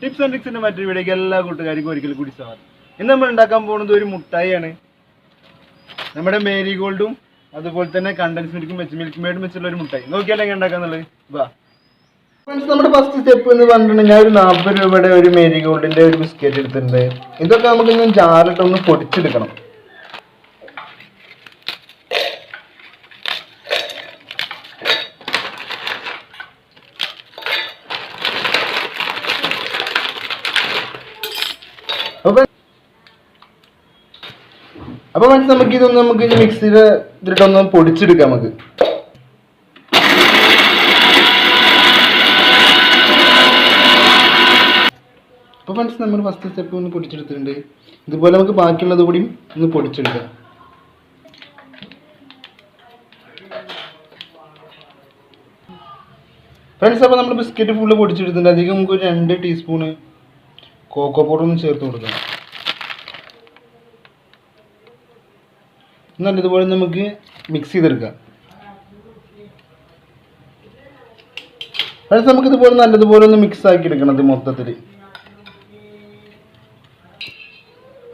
Tips and ട്രിക്സിന്റെ മറ്റൊരു വീഡിയോക്ക് എല്ലാ കൂട്ടുകാർക്കും ഒരിക്കൽ കൂടി സ്വാഗതം. ഇന്ന് നമ്മൾ ഉണ്ടാക്കാൻ പോകുന്നത് ഒരു മുട്ടായിയാണ്. നമ്മുടെ മേരി ഗോൾഡും അതുപോലെ തന്നെ കണ്ടൻസ് മിൽക്കും വെച്ച് മിൽക്ക് മേഡും വെച്ചുള്ള ഒരു മുട്ടായി. നോക്കിയാലേ ഉണ്ടാക്കാന്നുള്ളത്? വാ. ഫ്രണ്ട്സ് നമ്മുടെ ഫസ്റ്റ് സ്റ്റെപ്പ് എന്ന് പറഞ്ഞിട്ടുണ്ടെങ്കിൽ ഒരു നാൽപ്പത് രൂപയുടെ ഒരു മേരി ഗോൾഡിന്റെ ഒരു ബിസ്ക്കറ്റ് എടുത്തിട്ടുണ്ട്. ഇതൊക്കെ നമുക്ക് ഇന്ന് ചാറിട്ടൊന്ന് പൊടിച്ചെടുക്കണം. അപ്പൊ മനസ്സിൽ നമുക്ക് ഇതൊന്ന് നമുക്ക് മിക്സിയുടെ ഇതിട്ടൊന്ന് പൊടിച്ചെടുക്കാം നമുക്ക്. അപ്പൊ മനസ്സിൽ നമ്മൾ ഫസ്റ്റ് സ്റ്റെപ്പ് ഒന്ന് പൊടിച്ചെടുത്തിട്ടുണ്ട്. ഇതുപോലെ നമുക്ക് ബാക്കിയുള്ളത് കൂടി ഒന്ന് പൊടിച്ചെടുക്കാം. ഫ്രണ്ട്സ് അപ്പോൾ നമ്മൾ ബിസ്ക്കറ്റ് ഫുള്ള് പൊടിച്ചെടുത്തിട്ടുണ്ട്. അധികം നമുക്ക് രണ്ട് ടീസ്പൂണ് കോക്കോ പൗഡർ ഒന്ന് ചേർത്ത് കൊടുക്കാം. നല്ലതുപോലെ നമുക്ക് മിക്സ് ചെയ്തെടുക്കാം. ഫ്രണ്ട്സ് നമുക്ക് ഇതുപോലെ നല്ലതുപോലെ ഒന്ന് മിക്സ് ആക്കി എടുക്കണം മൊത്തത്തിൽ.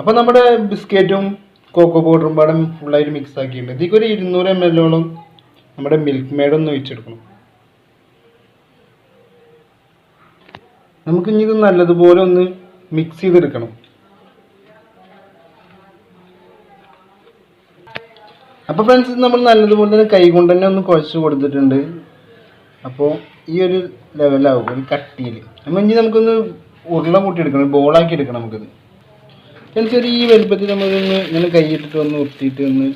അപ്പോൾ നമ്മുടെ ബിസ്ക്കറ്റും കോക്കോ പൗഡറും പാടും ഫുള്ളായിട്ട് മിക്സ് ആക്കിയിട്ടുണ്ട്. ഇതിലേക്ക് ഒരു ഇരുന്നൂറ് എം എല്ലോളം നമ്മുടെ മിൽക്ക് മേഡൊന്ന് ഒഴിച്ചെടുക്കണം. നമുക്ക് ഇനി ഇത് നല്ലതുപോലെ ഒന്ന് മിക്സ് ചെയ്തെടുക്കണം. അപ്പോൾ ഫ്രണ്ട്സ് നമ്മൾ നല്ലതുപോലെ തന്നെ കൈ കൊണ്ട് തന്നെ ഒന്ന് കുഴച്ച് കൊടുത്തിട്ടുണ്ട്. അപ്പോൾ ഈ ഒരു ലെവലാവും ഒരു കട്ടിയിൽ നമ്മൾ ഇനി നമുക്കൊന്ന് ഉരുള കൂട്ടിയെടുക്കണം ബോളാക്കി എടുക്കണം നമുക്കത്. ഫ്രണ്ട്സ് ഈ വലുപ്പത്തിൽ നമ്മളൊന്ന് ഇങ്ങനെ കൈയിട്ടിട്ട് ഒന്ന് ഉരുട്ടിയിട്ട് ഒന്ന്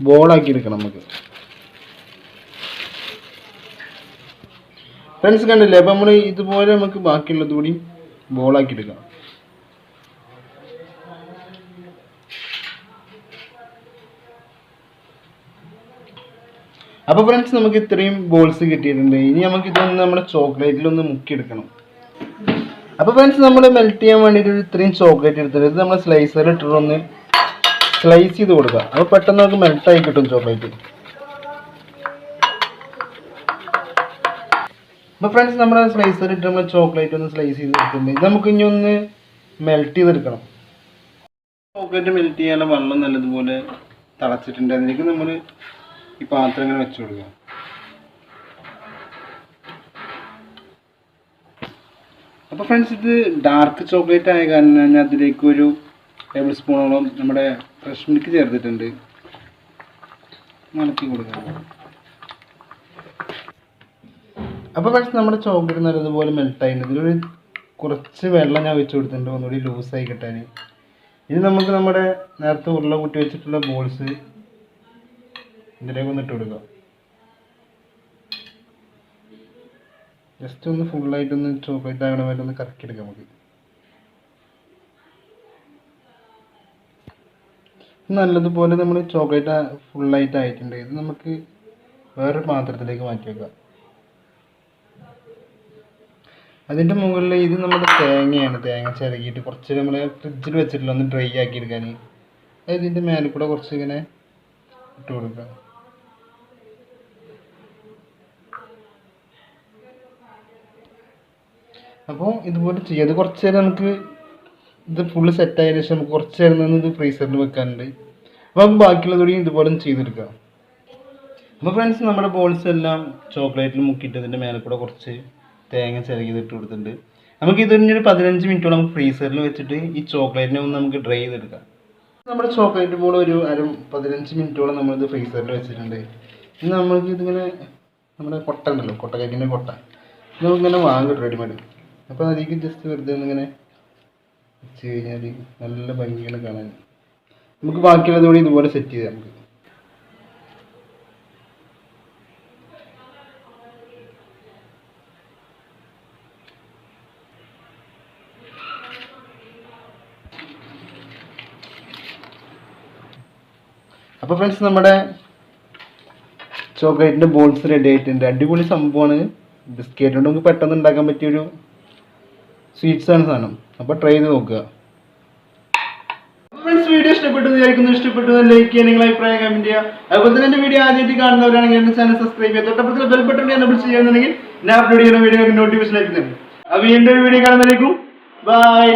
ബോളാക്കി എടുക്കണം നമുക്ക്. ഫ്രണ്ട്സ് കണ്ടില്ലേ? അപ്പം നമ്മൾ ഇതുപോലെ നമുക്ക് ബാക്കിയുള്ളത് കൂടി ബോളാക്കി എടുക്കാം അപ്പോൾ ഫ്രണ്ട്സ് നമുക്ക് ഇത്രയും ബോൾസ് കിട്ടിയിട്ടുണ്ട്. ഇനി നമുക്ക് ഇതൊന്ന് നമ്മുടെ ചോക്ലേറ്റിലൊന്ന് മുക്കിയെടുക്കണം. അപ്പോൾ ഫ്രണ്ട്സ് നമ്മൾ മെൽറ്റ് ചെയ്യാൻ വേണ്ടിയിട്ട് ഇത്രയും ചോക്ലേറ്റ് എടുത്തിട്ട് ഇത് നമ്മൾ സ്ലൈസറിൽ ഇട്ടിട്ടൊന്ന് സ്ലൈസ് ചെയ്ത് കൊടുക്കുക. അപ്പോൾ പെട്ടെന്ന് നമുക്ക് മെൽട്ടായി കിട്ടും ചോക്ലേറ്റ് അപ്പോൾ ഫ്രണ്ട്സ് നമ്മുടെ സ്ലൈസർ ഇട്ട് നമ്മൾ ചോക്ലേറ്റ് ഒന്ന് സ്ലൈസ് ചെയ്ത് എടുക്കുന്നുണ്ട് ഇത് നമുക്ക് ഇനി ഒന്ന് മെൽറ്റ് ചെയ്തെടുക്കണം. ചോക്ലേറ്റ് മെൽറ്റ് ചെയ്യാനുള്ള വെള്ളം നല്ലതുപോലെ തിളച്ചിട്ടുണ്ട് അതിലേക്ക് നമ്മൾ ഈ പാത്രം ഇങ്ങനെ വെച്ചു കൊടുക്കുക. അപ്പോൾ ഫ്രണ്ട്സ് ഇത് ഡാർക്ക് ചോക്ലേറ്റ് ആയ കാരണം ഞാൻ അതിലേക്ക് ഒരു ടേബിൾ സ്പൂണോളം നമ്മുടെ ഫ്രഷ് മിൽക്ക് ചേർത്തിട്ടുണ്ട്. നടത്തി കൊടുക്കാം. അപ്പോൾ ഫ്രണ്ട്സ് നമ്മുടെ ചോക്ലേറ്റ് നല്ലതുപോലെ മെൽട്ടായിട്ടുണ്ട് ഇതിലൊരു കുറച്ച് വെള്ളം ഞാൻ വെച്ച് കൊടുത്തിട്ടുണ്ട്. ഒന്നുകൂടി ലൂസായി കിട്ടാൻ. ഇനി നമുക്ക് നമ്മുടെ നേരത്തെ ഉരുള കൂട്ടി വെച്ചിട്ടുള്ള ബോൾസ് ഇതിലേക്ക് ഒന്ന് ഇട്ട് കൊടുക്കുക. ജസ്റ്റ് ഒന്ന് ഫുള്ളായിട്ടൊന്ന് ചോക്ലേറ്റ് ആകണ പോലെ ഒന്ന് കറക്കിയെടുക്കാം നമുക്ക്. നല്ലതുപോലെ നമ്മൾ ചോക്ലേറ്റ് ഫുള്ളായിട്ട് ആയിട്ടുണ്ട്. ഇത് നമുക്ക് വേറൊരു പാത്രത്തിലേക്ക് മാറ്റി വെക്കാം. അതിന്റെ മുകളിൽ ഇത് നമ്മുടെ തേങ്ങയാണ്. തേങ്ങ ചിരകിയിട്ട് കുറച്ച് നമ്മൾ ഫ്രിഡ്ജിൽ വെച്ചിട്ടില്ല ഒന്ന് ഡ്രൈ ആക്കി എടുക്കാൻ ഇതിന്റെ മേലെ കൂടെ കുറച്ച് ഇങ്ങനെ ഇട്ട് കൊടുക്കുക. അപ്പോൾ ഇതുപോലെ ചെയ്യാം. ഇത് കുറച്ച് നേരം നമുക്ക് ഇത് ഫുള്ള് സെറ്റ് ആയതിനു ശേഷം നമുക്ക് കുറച്ച് നേരം നിന്ന് ഇത് ഫ്രീസറിൽ വെക്കാനുണ്ട്. അപ്പോൾ നമുക്ക് ബാക്കിയുള്ളത് കൂടി ഇതുപോലെ ചെയ്തെടുക്കാം. അപ്പോൾ ഫ്രണ്ട്സ് നമ്മുടെ ബോൾസ് എല്ലാം ചോക്ലേറ്റിൽ മുക്കിയിട്ട് അതിന്റെ മേലെ കൂടെ കുറച്ച് തേങ്ങ ചിരകിയത് ഇട്ട് കൊടുത്തിട്ടുണ്ട്. നമുക്ക് ഇതിന് ഒരു പതിനഞ്ച് മിനിറ്റോളം നമുക്ക് ഫ്രീസറിൽ വെച്ചിട്ട് ഈ ചോക്ലേറ്റിനെ ഒന്ന് നമുക്ക് ഡ്രൈ ചെയ്തെടുക്കാം. നമ്മുടെ ചോക്ലേറ്റ് ബോൾ ഒരു അര പതിനഞ്ച് മിനിറ്റോളം നമ്മളിത് ഫ്രീസറിൽ വെച്ചിട്ടുണ്ട്. ഇനി നമ്മൾക്ക് ഇതിങ്ങനെ നമ്മുടെ കൊട്ട ഉണ്ടല്ലോ കൊട്ട കേക്കിന്റെ കൊട്ട. ഇത് നമുക്കിങ്ങനെ വാങ്ങും റെഡിമെയ്ഡ് അപ്പോൾ അതിലേക്ക് ജസ്റ്റ് വെറുതെ ഇങ്ങനെ വെച്ച് കഴിഞ്ഞാൽ നല്ല ഭംഗിയാണ് കാണാൻ. നമുക്ക് ബാക്കിയുള്ളത് കൂടി ഇതുപോലെ സെറ്റ് ചെയ്യാം നമുക്ക്. അപ്പോൾ ഫ്രണ്ട്സ് നമ്മുടെ ചോക്ലേറ്റിന്റെ ബോൾസ് റെഡി ആയിട്ടുണ്ട്. അടിപൊളി സംഭവമാണ്. ബിസ്ക്കറ്റ് കൊണ്ട് നമുക്ക് പെട്ടെന്ന് ഉണ്ടാക്കാൻ പറ്റിയൊരു സ്വീറ്റ്സ് ആണ് സാധനം. അപ്പോൾ ട്രൈ ചെയ്ത് നോക്കുക. ഫ്രണ്ട്സ് വീഡിയോ ഇഷ്ടപ്പെട്ടു വിചാരിക്കുന്നു ഇഷ്ടപ്പെട്ടു ലൈക്ക് ചെയ്യുക നിങ്ങൾ അഭിപ്രായം കമന്റ് ചെയ്യുക. അതുപോലെ തന്നെ എന്റെ വീഡിയോ ആദ്യമായിട്ട് കാണുന്നവരാണെങ്കിൽ എന്റെ ചാനൽ സബ്സ്ക്രൈബ് ചെയ്യുക. തൊട്ടപ്പുറത്തിൽ ബെൽ ബട്ടൺ എനബിൾ ചെയ്യുന്നുണ്ടെങ്കിൽ ഞാൻ അപ്ലോഡ് ചെയ്യുന്ന വീഡിയോ നോട്ടിഫിക്കേഷൻ ലഭിക്കുന്നുണ്ട് അപ്പോൾ എന്റെ വീഡിയോ കാണുന്നതിലേക്കും. ബൈ